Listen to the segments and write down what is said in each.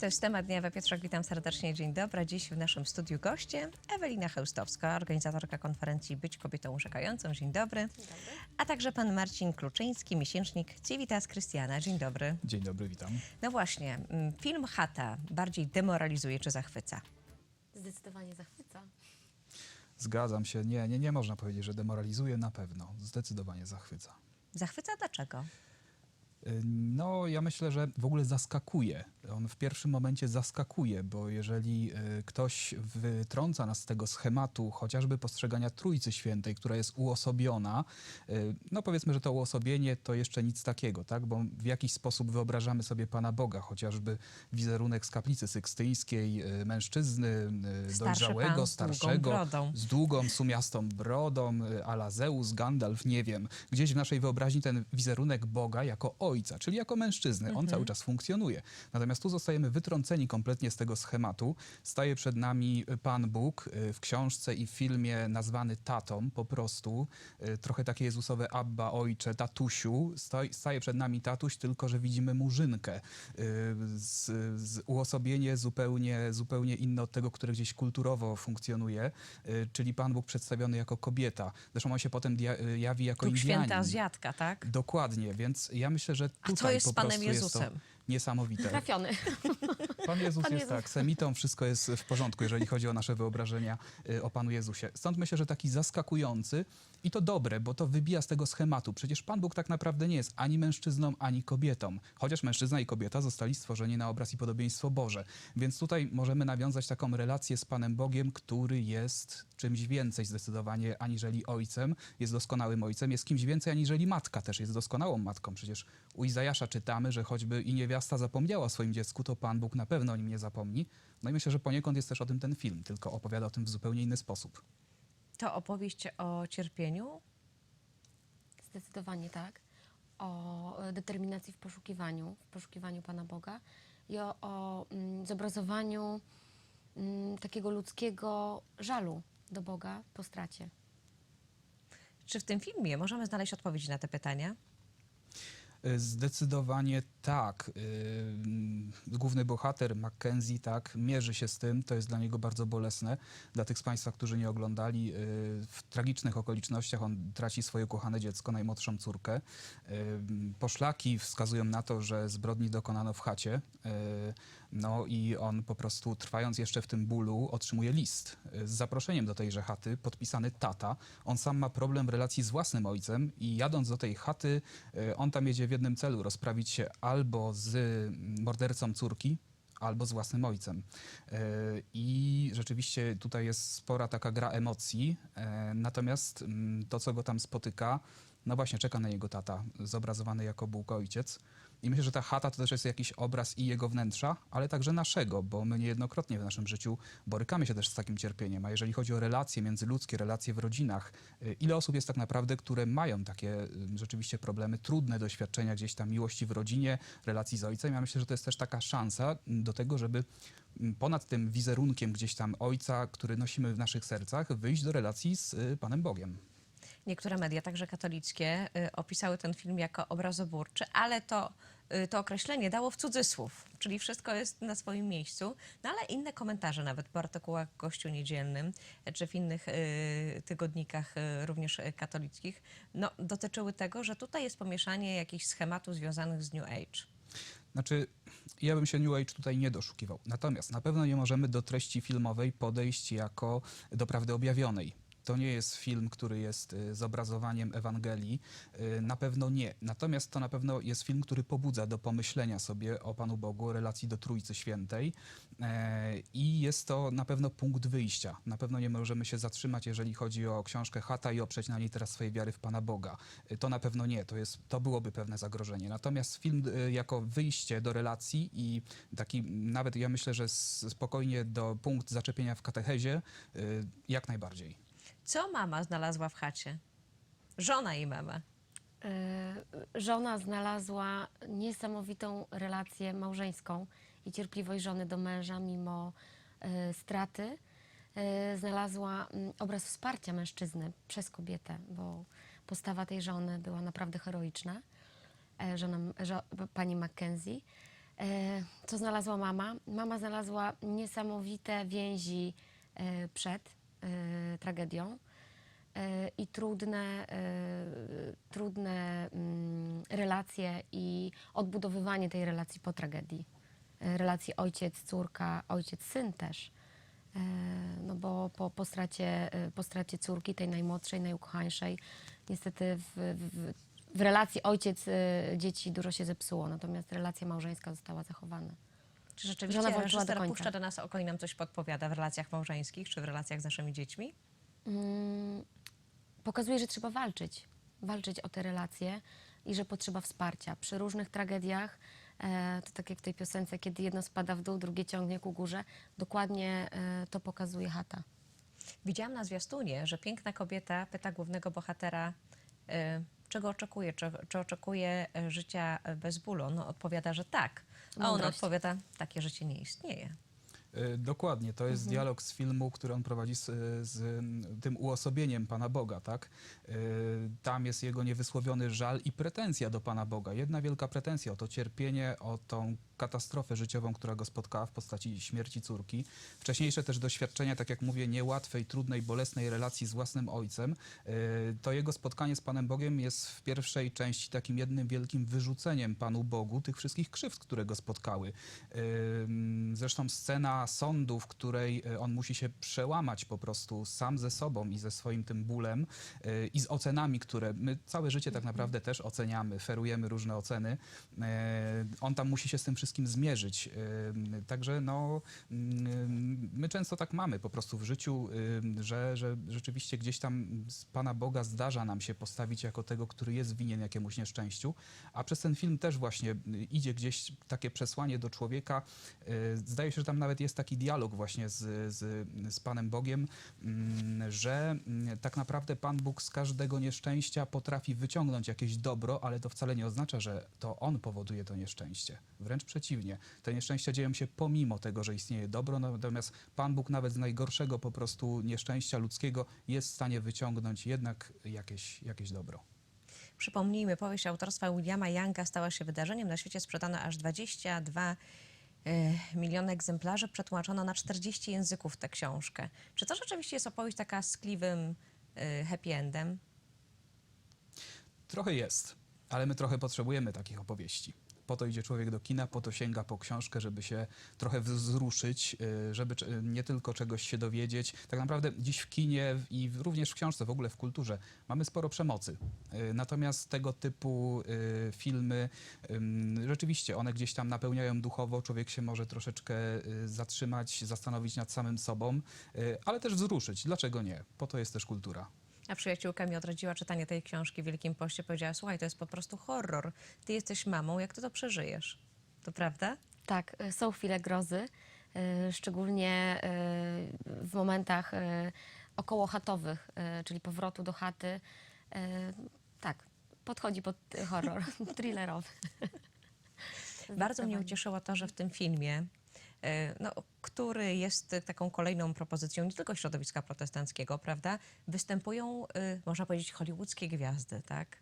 To jest temat dnia we Piotrek. Witam serdecznie. Dzień dobry. Dziś w naszym studiu goście Ewelina Chełstowska, organizatorka konferencji Być kobietą urzekającą. Dzień dobry. A także pan Marcin Kluczyński, miesięcznik Civitas Krystiana. Dzień dobry. Dzień dobry, witam. No właśnie, mm, film Chata bardziej demoralizuje czy zachwyca? Zdecydowanie zachwyca. Zgadzam się. Nie, nie, nie można powiedzieć, że demoralizuje na pewno. Zdecydowanie zachwyca. Zachwyca dlaczego? No, ja myślę, że w ogóle zaskakuje. On w pierwszym momencie zaskakuje, bo jeżeli y, ktoś wytrąca nas z tego schematu chociażby postrzegania Trójcy Świętej, która jest uosobiona, y, no powiedzmy, że to uosobienie to jeszcze nic takiego, tak? Bo w jakiś sposób wyobrażamy sobie Pana Boga, chociażby wizerunek z kaplicy sykstyjskiej, y, mężczyzny Starszy dojrzałego, pan z długą starszego, z długą, sumiastą brodą, y, ala Zeus, Gandalf, nie wiem. Gdzieś w naszej wyobraźni ten wizerunek Boga jako ojca, czyli jako mężczyzny, on cały czas funkcjonuje. Natomiast tu zostajemy wytrąceni kompletnie z tego schematu. Staje przed nami Pan Bóg y, w książce i w filmie nazwany tatą po prostu. Y, Trochę takie Jezusowe Abba, ojcze, tatusiu. Staje przed nami tatuś, tylko że widzimy murzynkę. Y, Z, z uosobienie zupełnie, zupełnie inne od tego, które gdzieś kulturowo funkcjonuje, y, czyli Pan Bóg przedstawiony jako kobieta. Zresztą on się potem y, jawi jako Duch Indianin. święta Azjatka, tak? Dokładnie, więc ja myślę, że A co tutaj jest po z Panem prostu jest to Jezusem? niesamowite. Trafiony. Pan Jezus Pan jest Jezus. tak, semitą, wszystko jest w porządku, jeżeli chodzi o nasze wyobrażenia y, o Panu Jezusie. Stąd myślę, że taki zaskakujący i to dobre, bo to wybija z tego schematu. Przecież Pan Bóg tak naprawdę nie jest ani mężczyzną, ani kobietą. Chociaż mężczyzna i kobieta zostali stworzeni na obraz i podobieństwo Boże. Więc tutaj możemy nawiązać taką relację z Panem Bogiem, który jest czymś więcej zdecydowanie aniżeli ojcem, jest doskonałym ojcem, jest kimś więcej aniżeli matka też jest doskonałą matką. Przecież u Izajasza czytamy, że choćby i niewiasta zapomniała o swoim dziecku, to Pan Bóg na pewno o nim nie zapomni. No i myślę, że poniekąd jest też o tym ten film, tylko opowiada o tym w zupełnie inny sposób. To opowieść o cierpieniu, Zdecydowanie tak. O e, determinacji w poszukiwaniu, w poszukiwaniu Pana Boga i o, o mm, zobrazowaniu mm, takiego ludzkiego żalu do Boga po stracie. Czy w tym filmie możemy znaleźć odpowiedź na te pytania? Y, Zdecydowanie tak. Yy, Główny bohater Mackenzie tak mierzy się z tym. To jest dla niego bardzo bolesne. Dla tych z Państwa, którzy nie oglądali, yy, w tragicznych okolicznościach on traci swoje kochane dziecko, najmłodszą córkę. Poszlaki wskazują na to, że zbrodni dokonano w chacie. No i on po prostu trwając jeszcze w tym bólu otrzymuje list yy, z zaproszeniem do tejże chaty, podpisany tata. On sam ma problem w relacji z własnym ojcem i jadąc do tej chaty, yy, on tam jedzie w jednym celu, rozprawić się albo z mm, mordercą córki, albo z własnym ojcem. Yy, I rzeczywiście tutaj jest spora taka gra emocji, natomiast mm, to, co go tam spotyka, no właśnie czeka na jego tata, zobrazowany jako Bóg ojciec. I myślę, że ta chata to też jest jakiś obraz i jego wnętrza, ale także naszego, bo my niejednokrotnie w naszym życiu borykamy się też z takim cierpieniem. A jeżeli chodzi o relacje międzyludzkie, relacje w rodzinach, y, ile osób jest tak naprawdę, które mają takie y, rzeczywiście problemy, trudne doświadczenia gdzieś tam miłości w rodzinie, relacji z ojcem. Ja myślę, że to jest też taka szansa do tego, żeby mm, ponad tym wizerunkiem gdzieś tam ojca, który nosimy w naszych sercach, wyjść do relacji z y, Panem Bogiem. Niektóre media, także katolickie, y, opisały ten film jako obrazoburczy, ale to, y, to określenie dało w cudzysłów, czyli wszystko jest na swoim miejscu. No ale inne komentarze, nawet w artykułach Gościu Niedzielnym, czy w innych y, tygodnikach, również katolickich, no, dotyczyły tego, że tutaj jest pomieszanie jakichś schematów związanych z New Age. Znaczy, ja bym się New Age tutaj nie doszukiwał. Natomiast na pewno nie możemy do treści filmowej podejść jako do prawdy objawionej. To nie jest film, który jest y, zobrazowaniem Ewangelii. Y, Na pewno nie. Natomiast to na pewno jest film, który pobudza do pomyślenia sobie o Panu Bogu, o relacji do Trójcy Świętej. E, I jest to na pewno punkt wyjścia. Na pewno nie możemy się zatrzymać, jeżeli chodzi o książkę Chata i oprzeć na niej teraz swojej wiary w Pana Boga. Y, To na pewno nie. To, jest, to byłoby pewne zagrożenie. Natomiast film jako wyjście do relacji i taki nawet ja myślę, że spokojnie do punkt zaczepienia w katechezie, jak najbardziej. Co mama znalazła w chacie? Żona i mama. E, Żona znalazła niesamowitą relację małżeńską i cierpliwość żony do męża mimo e, straty. E, znalazła mm, obraz wsparcia mężczyzny przez kobietę, bo postawa tej żony była naprawdę heroiczna, żona, żo, pani Mackenzie. Co znalazła mama? Mama znalazła niesamowite więzi przed tragedią e, i trudne, e, trudne mm, relacje i odbudowywanie tej relacji po tragedii. E, Relacji ojciec-córka, ojciec-syn też. E, No bo po, po, stracie, e, po stracie córki, tej najmłodszej, najukochańszej, niestety w, w, w relacji ojciec-dzieci dużo się zepsuło, natomiast relacja małżeńska została zachowana. Czy rzeczywiście Żona walczyła do reżyser końca. puszcza do nas oko i nam coś podpowiada w relacjach małżeńskich czy w relacjach z naszymi dziećmi? Mm, pokazuje, że trzeba walczyć, walczyć o te relacje i że potrzeba wsparcia. Przy różnych tragediach, e, to tak jak w tej piosence, kiedy jedno spada w dół, drugie ciągnie ku górze, dokładnie e, to pokazuje chata. Widziałam na zwiastunie, że piękna kobieta pyta głównego bohatera, y, czego oczekuje, czy, czy oczekuje e, życia e, bez bólu. On odpowiada, że tak. A on odpowiada, takie życie nie istnieje. E, Dokładnie, to jest dialog z filmu, który on prowadzi z, z tym uosobieniem Pana Boga, tak? E, Tam jest jego niewysłowiony żal i pretensja do Pana Boga. Jedna wielka pretensja o to cierpienie, o tą katastrofę życiową, która go spotkała w postaci śmierci córki. Wcześniejsze też doświadczenia, tak jak mówię, niełatwej, trudnej, bolesnej relacji z własnym ojcem. E, To jego spotkanie z Panem Bogiem jest w pierwszej części takim jednym wielkim wyrzuceniem Panu Bogu tych wszystkich krzywd, które go spotkały. Ym, Zresztą scena sądu, w której e, on musi się przełamać po prostu sam ze sobą i ze swoim tym bólem e, i z ocenami, które my całe życie tak naprawdę też oceniamy, ferujemy różne oceny. E, On tam musi się z tym wszystkim zmierzyć. Ym, Także no, my często tak mamy po prostu w życiu, że, że rzeczywiście gdzieś tam z Pana Boga zdarza nam się postawić jako tego, który jest winien jakiemuś nieszczęściu, a przez ten film też właśnie y, idzie gdzieś takie przesłanie do człowieka. Y, Zdaje się, że tam nawet jest taki dialog właśnie z, z, z Panem Bogiem, że mm, tak naprawdę Pan Bóg z każdego nieszczęścia potrafi wyciągnąć jakieś dobro, ale to wcale nie oznacza, że to On powoduje to nieszczęście. Wręcz przeciwnie. Te nieszczęścia dzieją się pomimo tego, że istnieje dobro, natomiast Pan Bóg nawet z najgorszego po prostu nieszczęścia ludzkiego jest w stanie wyciągnąć jednak jakieś, jakieś dobro. Przypomnijmy, powieść autorstwa Williama Younga stała się wydarzeniem. Na świecie sprzedano aż 22 e, miliony egzemplarzy. Przetłumaczono na 40 języków tę książkę. Czy to rzeczywiście jest opowieść taka z tkliwym e, happy endem? Trochę jest, ale my trochę potrzebujemy takich opowieści. Po to idzie człowiek do kina, po to sięga po książkę, żeby się trochę wzruszyć, y, żeby nie tylko czegoś się dowiedzieć. Tak naprawdę dziś w kinie i również w książce, w ogóle w kulturze mamy sporo przemocy. Y, Natomiast tego typu y, filmy, rzeczywiście one gdzieś tam napełniają duchowo, człowiek się może troszeczkę zatrzymać, zastanowić nad samym sobą, ale też wzruszyć. Dlaczego nie? Po to jest też kultura. A przyjaciółka mi odradziła czytanie tej książki w Wielkim Poście. Powiedziała, słuchaj, to jest po prostu horror. Ty jesteś mamą, jak ty to przeżyjesz? To prawda? Tak, y, są chwile grozy, y, szczególnie y, w momentach okołochatowych, czyli powrotu do chaty. Tak, podchodzi pod horror thrillerowy. Bardzo mnie ucieszyło to, że w tym filmie, no, który jest taką kolejną propozycją nie tylko środowiska protestanckiego, prawda, występują, e, można powiedzieć, hollywoodzkie gwiazdy, tak?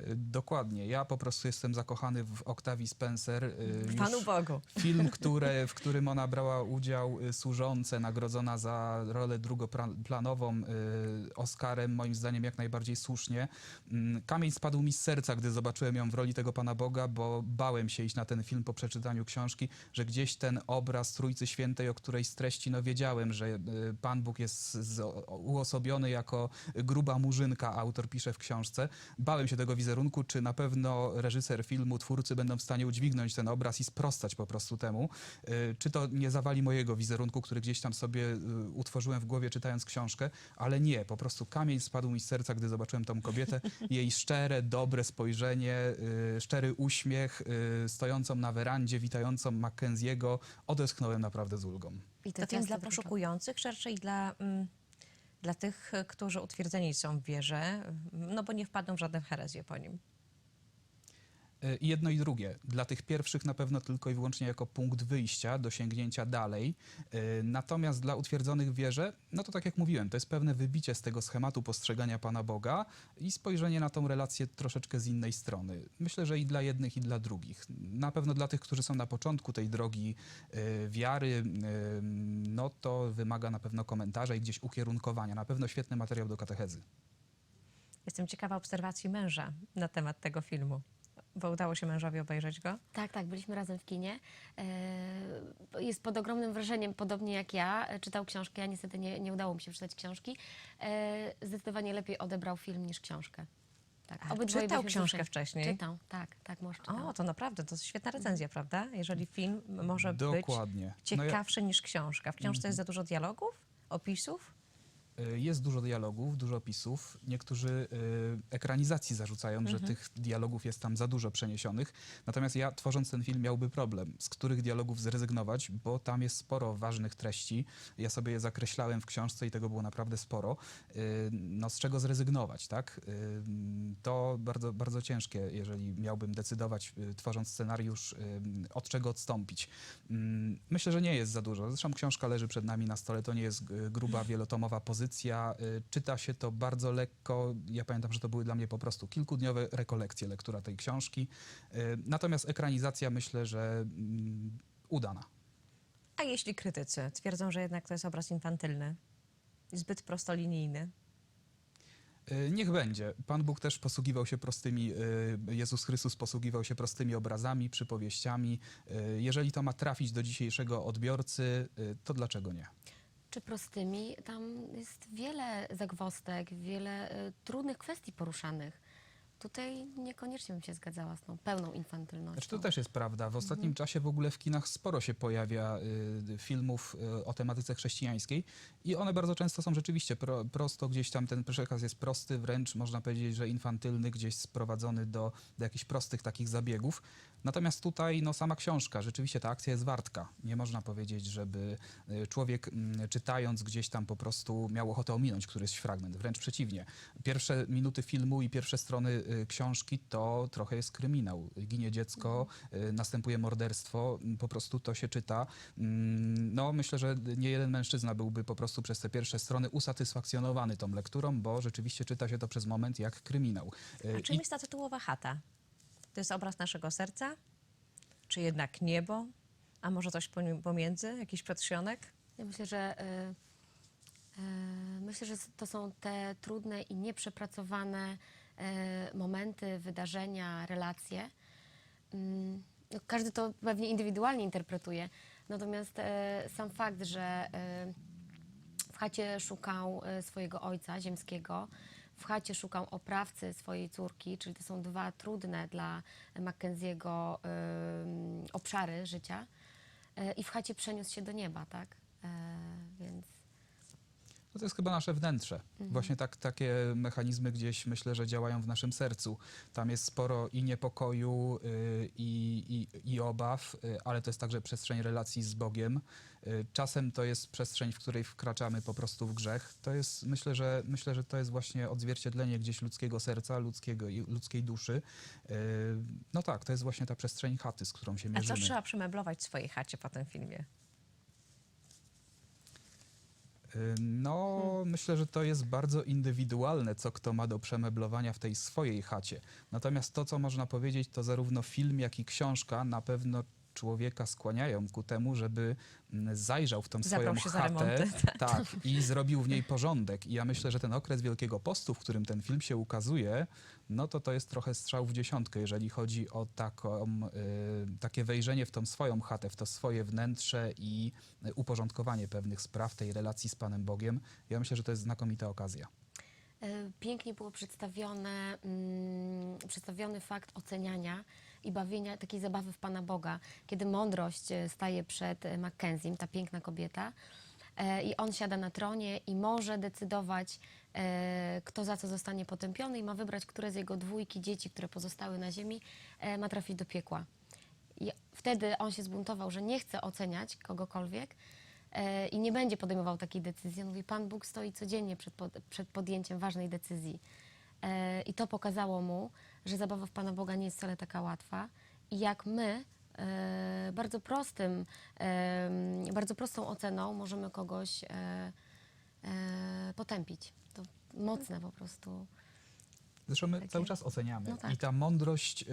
Y, Dokładnie. Ja po prostu jestem zakochany w Octavii Spencer. y, już Panu Bogu. Film, które, w którym ona brała udział, y, służące, nagrodzona za rolę drugoplanową y, Oscarem, moim zdaniem jak najbardziej słusznie. Mm, Kamień spadł mi z serca, gdy zobaczyłem ją w roli tego Pana Boga, bo bałem się iść na ten film po przeczytaniu książki, że gdzieś ten obraz Trójcy Świętej, o której z treści no wiedziałem, że y, Pan Bóg jest z, uosobiony jako gruba murzynka, autor pisze w książce. Bałem się tego wizerunku, czy na pewno reżyser filmu, twórcy będą w stanie udźwignąć ten obraz i sprostać po prostu temu. Y, Czy to nie zawali mojego wizerunku, który gdzieś tam sobie y, utworzyłem w głowie czytając książkę, ale nie, po prostu kamień spadł mi z serca, gdy zobaczyłem tą kobietę. Jej szczere, dobre spojrzenie, szczery uśmiech, stojącą na werandzie, witającą Mackenziego. Odetchnąłem naprawdę z ulgą. I To film ciasto dla poszukujących, czy raczej dla, mm, dla tych, którzy utwierdzeni są w wierze, no bo nie wpadną w żadne herezje po nim. I jedno i drugie. Dla tych pierwszych na pewno tylko i wyłącznie jako punkt wyjścia do sięgnięcia dalej. Y, Natomiast dla utwierdzonych w wierze, no to tak jak mówiłem, to jest pewne wybicie z tego schematu postrzegania Pana Boga i spojrzenie na tą relację troszeczkę z innej strony. Myślę, że i dla jednych, i dla drugich. Na pewno dla tych, którzy są na początku tej drogi y, wiary, no to wymaga na pewno komentarza i gdzieś ukierunkowania. Na pewno świetny materiał do katechezy. Jestem ciekawa obserwacji męża na temat tego filmu, bo udało się mężowi obejrzeć go. Tak, tak, byliśmy razem w kinie. E, Jest pod ogromnym wrażeniem, podobnie jak ja. E, Czytał książkę, ja niestety nie, nie udało mi się przeczytać książki. E, Zdecydowanie lepiej odebrał film niż książkę. Tak, A, obydwoje czytał byliśmy książkę wzruszeni. wcześniej? Czytał, tak, tak, może czytał. O, to naprawdę, to jest świetna recenzja, prawda? Jeżeli film może Dokładnie. być No ja- ciekawszy niż książka. W książce jest za dużo dialogów, opisów? Y, Jest dużo dialogów, dużo opisów. Niektórzy y, ekranizacji zarzucają, że tych dialogów jest tam za dużo przeniesionych. Natomiast ja, tworząc ten film, miałby problem, z których dialogów zrezygnować, bo tam jest sporo ważnych treści. Ja sobie je zakreślałem w książce i tego było naprawdę sporo. Y, no, z czego zrezygnować, tak? To bardzo, bardzo ciężkie, jeżeli miałbym decydować, tworząc scenariusz, od czego odstąpić. Mm, Myślę, że nie jest za dużo. Zresztą książka leży przed nami na stole. To nie jest gruba, wielotomowa pozycja. Y, Czyta się to bardzo lekko. Ja pamiętam, że to były dla mnie po prostu kilkudniowe rekolekcje, lektura tej książki. Y, Natomiast ekranizacja myślę, że mm, udana. A jeśli krytycy twierdzą, że jednak to jest obraz infantylny, zbyt prostolinijny, Y, Niech będzie. Pan Bóg też posługiwał się prostymi, Jezus Chrystus posługiwał się prostymi obrazami, przypowieściami. Jeżeli to ma trafić do dzisiejszego odbiorcy, to dlaczego nie? Czy prostymi? Tam jest wiele zagwostek, wiele y, trudnych kwestii poruszanych. Tutaj niekoniecznie bym się zgadzała z tą pełną infantylnością. Znaczy, to też jest prawda. W ostatnim czasie w ogóle w kinach sporo się pojawia y, filmów y, o tematyce chrześcijańskiej i one bardzo często są rzeczywiście pro, prosto gdzieś tam, ten przekaz jest prosty, wręcz można powiedzieć, że infantylny, gdzieś sprowadzony do, do jakichś prostych takich zabiegów. Natomiast tutaj no, sama książka, rzeczywiście ta akcja jest wartka. Nie można powiedzieć, żeby y, człowiek mm, czytając gdzieś tam po prostu miał ochotę ominąć któryś fragment. Wręcz przeciwnie. Pierwsze minuty filmu i pierwsze strony y, książki to trochę jest kryminał. Ginie dziecko, y, następuje morderstwo, m, po prostu to się czyta. Mm, No myślę, że nie jeden mężczyzna byłby po prostu przez te pierwsze strony usatysfakcjonowany tą lekturą, bo rzeczywiście czyta się to przez moment jak kryminał. A czym jest ta tytułowa chata? To jest obraz naszego serca? Czy jednak niebo? A może coś pomiędzy? Jakiś przedsionek? Ja myślę, że y, myślę, że to są te trudne i nieprzepracowane y, momenty, wydarzenia, relacje. Mm, no, każdy to pewnie indywidualnie interpretuje. Natomiast sam fakt, że w chacie szukał swojego ojca ziemskiego, w chacie szukał oprawcy swojej córki, czyli to są dwa trudne dla Mackenzie'ego y, obszary życia. E, i w chacie przeniósł się do nieba, tak? To jest chyba nasze wnętrze. Właśnie tak, takie mechanizmy gdzieś myślę, że działają w naszym sercu. Tam jest sporo i niepokoju, y, i, i, i obaw, y, ale to jest także przestrzeń relacji z Bogiem. Y, Czasem to jest przestrzeń, w której wkraczamy po prostu w grzech. To jest, myślę, że, myślę, że to jest właśnie odzwierciedlenie gdzieś ludzkiego serca, ludzkiego, i ludzkiej duszy. No tak, to jest właśnie ta przestrzeń chaty, z którą się A co mierzymy. trzeba przemeblować w swojej chacie po tym filmie? No, myślę, że to jest bardzo indywidualne, co kto ma do przemeblowania w tej swojej chacie. Natomiast to, co można powiedzieć, to zarówno film, jak i książka na pewno człowieka skłaniają ku temu, żeby mm, zajrzał w tą Zabrał swoją się za chatę remonty, tak, i zrobił w niej porządek. I ja myślę, że ten okres Wielkiego Postu, w którym ten film się ukazuje, no to to jest trochę strzał w dziesiątkę, jeżeli chodzi o taką, y, takie wejrzenie w tą swoją chatę, w to swoje wnętrze i y, uporządkowanie pewnych spraw tej relacji z Panem Bogiem. Ja myślę, że to jest znakomita okazja. e, pięknie było przedstawione, mm, przedstawiony fakt oceniania i bawienia, takiej zabawy w Pana Boga, kiedy mądrość e, staje przed e, Mackenziem, ta piękna kobieta, e, i on siada na tronie i może decydować, kto za co zostanie potępiony i ma wybrać, które z jego dwójki dzieci, które pozostały na ziemi, ma trafić do piekła. I wtedy on się zbuntował, że nie chce oceniać kogokolwiek i nie będzie podejmował takiej decyzji. On mówi, Pan Bóg stoi codziennie przed, przed podjęciem ważnej decyzji. I to pokazało mu, że zabawa w Pana Boga nie jest wcale taka łatwa i jak my e, bardzo prostym, e, bardzo prostą oceną możemy kogoś e, potępić. To mocne po prostu. Zresztą my Takie- cały czas oceniamy. No tak. I ta mądrość, y,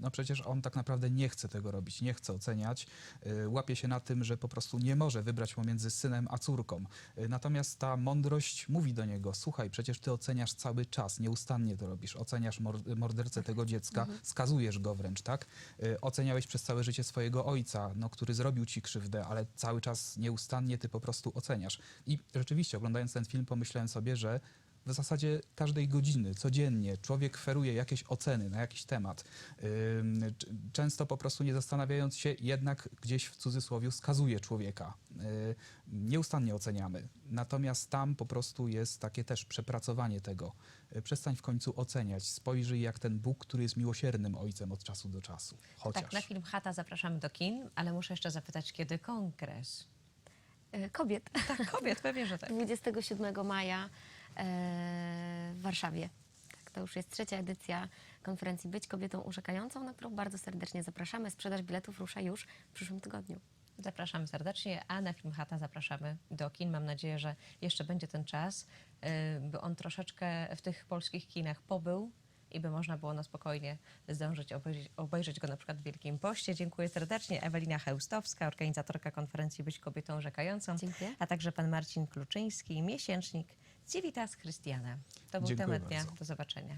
no przecież on tak naprawdę nie chce tego robić, nie chce oceniać. Y, Łapie się na tym, że po prostu nie może wybrać pomiędzy synem a córką. Y, Natomiast ta mądrość mówi do niego, słuchaj, przecież ty oceniasz cały czas, nieustannie to robisz. Oceniasz mor- mordercę tego dziecka, skazujesz go wręcz, tak? Oceniałeś przez całe życie swojego ojca, no, który zrobił ci krzywdę, ale cały czas nieustannie ty po prostu oceniasz. I rzeczywiście, oglądając ten film, pomyślałem sobie, że w zasadzie każdej godziny, codziennie człowiek feruje jakieś oceny na jakiś temat. Często po prostu nie zastanawiając się, jednak gdzieś w cudzysłowie skazuje człowieka. Y, Nieustannie oceniamy. Natomiast tam po prostu jest takie też przepracowanie tego. Y, Przestań w końcu oceniać. Spojrzyj jak ten Bóg, który jest miłosiernym ojcem od czasu do czasu. Chociaż. Tak, na film Chata zapraszamy do kin, ale muszę jeszcze zapytać, kiedy kongres? E, kobiet. Tak, kobiet, pewnie, że tak. 27 maja w Warszawie. Tak, to już jest trzecia edycja konferencji Być kobietą urzekającą, na którą bardzo serdecznie zapraszamy. Sprzedaż biletów rusza już w przyszłym tygodniu. Zapraszamy serdecznie, a na film Chata zapraszamy do kin. Mam nadzieję, że jeszcze będzie ten czas, y, by on troszeczkę w tych polskich kinach pobył i by można było na spokojnie zdążyć obejrzeć, obejrzeć go na przykład w Wielkim Poście. Dziękuję serdecznie. Ewelina Chełstowska, organizatorka konferencji Być kobietą rzekającą, Dziękuję. a także pan Marcin Kluczyński, miesięcznik Civitas Christiana. To był Dziękuję temat dnia. Do zobaczenia.